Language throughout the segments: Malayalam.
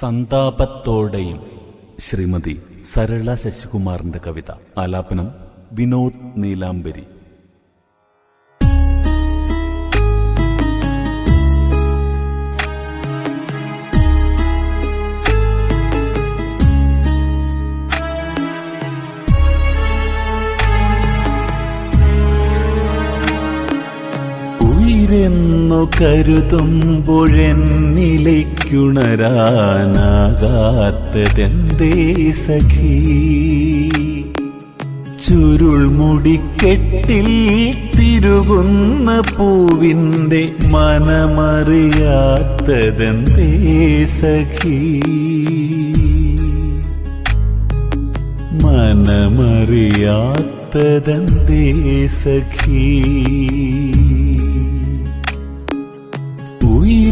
സന്താപത്തോടെയും. ശ്രീമതി സരള ശശികുമാറിന്റെ കവിത. ആലാപനം വിനോദ് നീലാംബരി. ഉയരെന്നു സഖി ചുരുൾ മുടിക്കെട്ടിൽ തിരുകുന്ന പൂവിന്റെ മനമറിയാത്തതെന്തേ സഖീ മനമറിയാത്തതെന്തേ സഖീ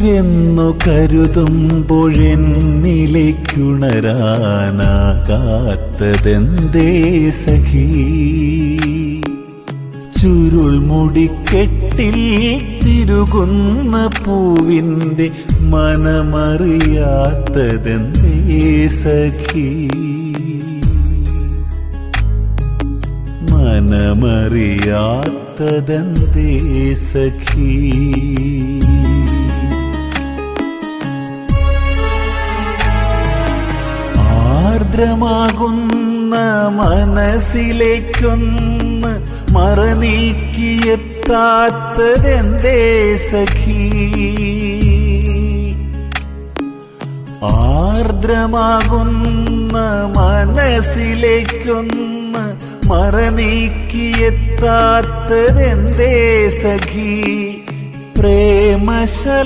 ഉയരെന്നു കരുതുമ്പോഴെന്നിലേക്കുണരാനാകാത്തതെന്തേ ചുരുൾ മുടിക്കെട്ടിൽ തിരുകുന്ന പൂവിന്റെ മനമറിയാത്തതെന്തേ സഖി? മനമറിയാത്തതെന്തേ സഖീ? ആർദ്രമാകുന്ന മനസ്സിലേക്കൊന്ന് മറനീക്കിയെത്താത്തതെന്തേ സഖി? ആർദ്രമാകുന്ന മനസ്സിലേക്കൊന്ന് മറനീക്കിയെത്താത്തതെന്തേ സഖീ? പ്രേമശലാകയിൽ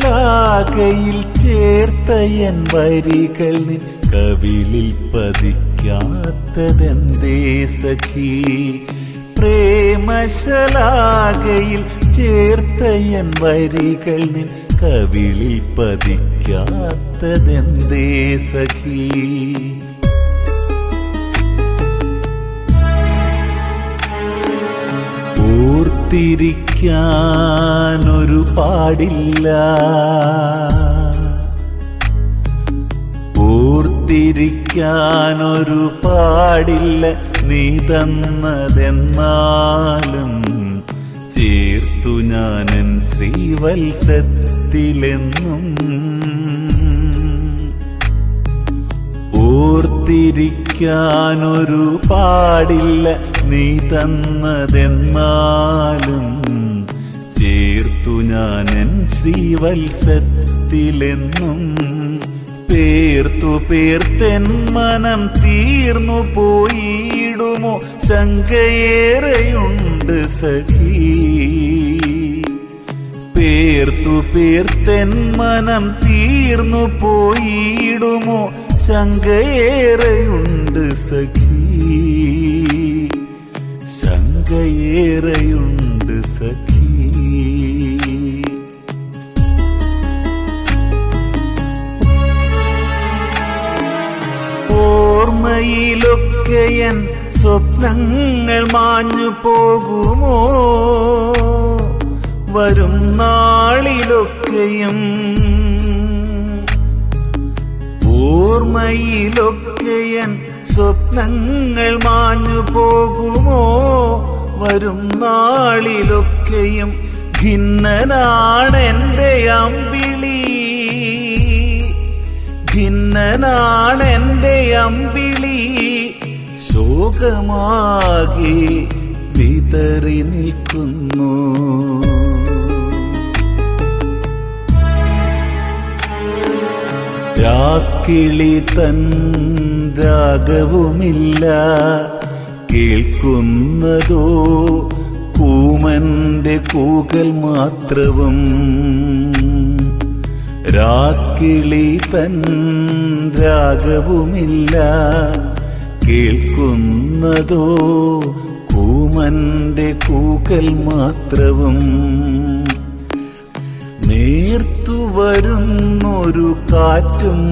ചേർത്തയൻ വരികൾ നിൻ കവിളിൽ പതിക്കാത്തതെന്തേ സഖി പ്രേമശലാകയിൽ ചേർത്തയൻ വരികൾ നിൻ കവിളിൽ പതിക്കാത്തതെന്തേ സഖീ ഓർത്തിരിക്കാനൊരു പാടില്ല. ഓർത്തിരിക്കാനൊരു പാടില്ല. നീ തന്നതെന്നാലും ചേർത്തു ഞാനൻ ശ്രീവത്സത്തിലെന്നും. ഓർത്തിരിക്കാനൊരു പാടില്ല. നീ തന്നതെന്നാലും ചേർത്തു ഞാൻ എൻ ശ്രീവത്സത്തിലെന്നും പേർത്തു പേർത്തെൻ മനം തീർന്നു പോയിടുമോ ശങ്കയേറെയുണ്ട് സഖീ. പേർത്തു പേർത്തെൻ മനം തീർന്നു പോയിടുമോ ശങ്കയേറെയുണ്ട് സഖീ. ശങ്കയേറെയുണ്ട് സഖീ. ഓർമ്മയിലൊക്കെയൻ സ്വപ്നങ്ങൾ മാഞ്ഞു പോകുമോ? വരും നാളിലൊക്കെയും ഓർമ്മയിലൊക്കെയൻ സ്വപ്നങ്ങൾ മാഞ്ഞു പോകുമോ? വരും നാളിലൊക്കെയും ഭിന്നനാണെന്റെ അമ്പിളി. ഭിന്നനാണെന്റെ അമ്പിളി. ശോകമാകെ വിതറി നിൽക്കുന്നു. രാക്കിളി തൻ രാഗവുമില്ല. കേൾക്കുന്നതോ പൂമന്റെ കൂകൽ മാത്രവും രാക്കിളി തൻ രാഗവുമില്ല. കേൾക്കുന്നതോ കൂമന്റെ കൂകൽ മാത്രവും നേർത്തു വരുന്നൊരു കാറ്റും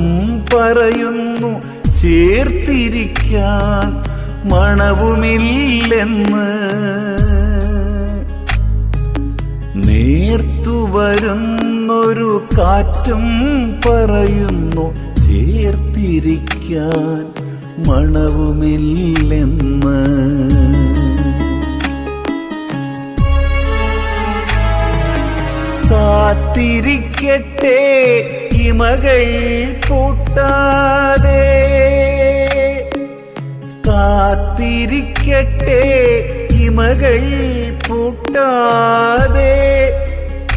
പറയുന്നു ചേർത്തിരിക്കാൻ മണവുമില്ലെന്ന് നേർത്തു വരുന്നൊരു കാറ്റും പറയുന്നു ചേർത്തിരിക്കാൻ മണവുമില്ലെന്ന്. കാത്തിരിക്കട്ടെ ഇമകൾ പൂട്ടാതെ കാത്തിരിക്കട്ടെ ഇമകൾ പൂട്ടാതെ.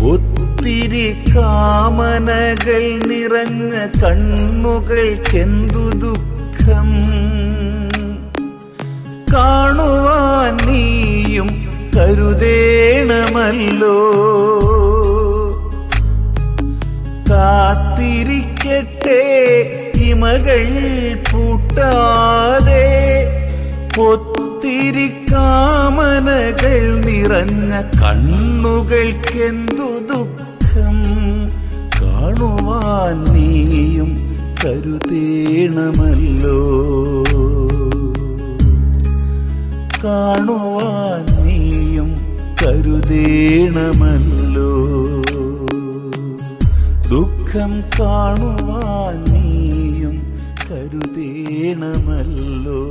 ഒത്തിരി കാമനകൾ നിറഞ്ഞ കണ്ണുകൾക്കെന്തു ദുഃഖം. കാണുവാൻ നീയും കരുതേണമല്ലോ. കാത്തിരിക്കട്ടെ ഇമകൾ പൂട്ടാതെ. ഒത്തിരി കാമനകൾ നിറഞ്ഞ കണ്ണുകൾക്കെന്തു ദുഃഖം കാണുവാൻ നീയും കരുതേണമല്ലോ. കാണുവാൻ നീയും കരുതേണമല്ലോ. ദുഃഖം കാണുവാൻ നീയും കരുതേണമല്ലോ.